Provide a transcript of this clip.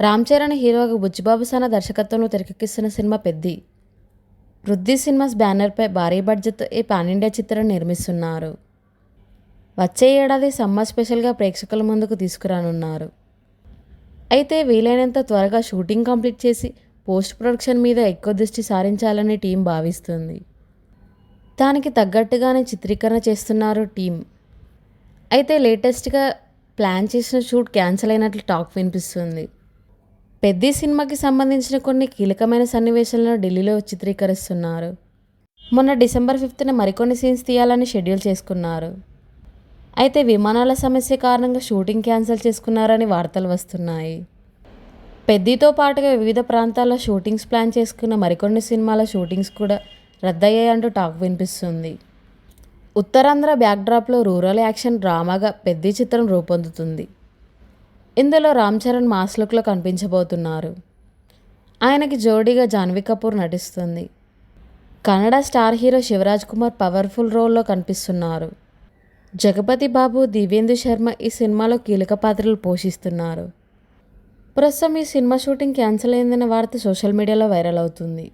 రామ్ చరణ్ హీరోగా బుచ్చిబాబు సన దర్శకత్వంలో తెరకెక్కిస్తున్న సినిమా పెద్ది. వృద్ధి సినిమాస్ బ్యానర్పై భారీ బడ్జెట్ ఈ పానిండియా చిత్రం నిర్మిస్తున్నారు. వచ్చే ఏడాది సమ్మర్ స్పెషల్గా ప్రేక్షకుల ముందుకు తీసుకురానున్నారు. అయితే వీలైనంత త్వరగా షూటింగ్ కంప్లీట్ చేసి పోస్ట్ ప్రొడక్షన్ మీద ఎక్కువ దృష్టి సారించాలని టీం భావిస్తుంది. దానికి తగ్గట్టుగానే చిత్రీకరణ చేస్తున్నారు టీం. అయితే లేటెస్ట్గా ప్లాన్ చేసిన షూట్ క్యాన్సిల్ అయినట్లు టాక్ వినిపిస్తుంది. పెద్ద సినిమాకి సంబంధించిన కొన్ని కీలకమైన సన్నివేశాలను ఢిల్లీలో చిత్రీకరిస్తున్నారు. మొన్న డిసెంబర్ ఫిఫ్త్న మరికొన్ని సీన్స్ తీయాలని షెడ్యూల్ చేసుకున్నారు. అయితే విమానాల సమస్య కారణంగా షూటింగ్ క్యాన్సిల్ చేసుకున్నారని వార్తలు వస్తున్నాయి. పెద్దితో పాటుగా వివిధ ప్రాంతాల్లో షూటింగ్స్ ప్లాన్ చేసుకున్న మరికొన్ని సినిమాల షూటింగ్స్ కూడా రద్దయ్యాయంటూ టాక్ వినిపిస్తుంది. ఉత్తరాంధ్ర బ్యాక్డ్రాప్లో రూరల్ యాక్షన్ డ్రామాగా పెద్ద చిత్రం రూపొందుతుంది. ఇందులో రామ్ చరణ్ మాస్ లుక్లో కనిపించబోతున్నారు. ఆయనకి జోడీగా జాన్వీ కపూర్ నటిస్తుంది. Kannada star hero Shivaraj Kumar powerful రోల్లో కనిపిస్తున్నారు. జగపతి బాబు దివ్యేందు శర్మ ఈ సినిమాలో కీలక పాత్రలు పోషిస్తున్నారు. ప్రస్తుతం ఈ సినిమా షూటింగ్ క్యాన్సిల్ అయిందన్న వార్త సోషల్ మీడియాలో వైరల్ అవుతుంది.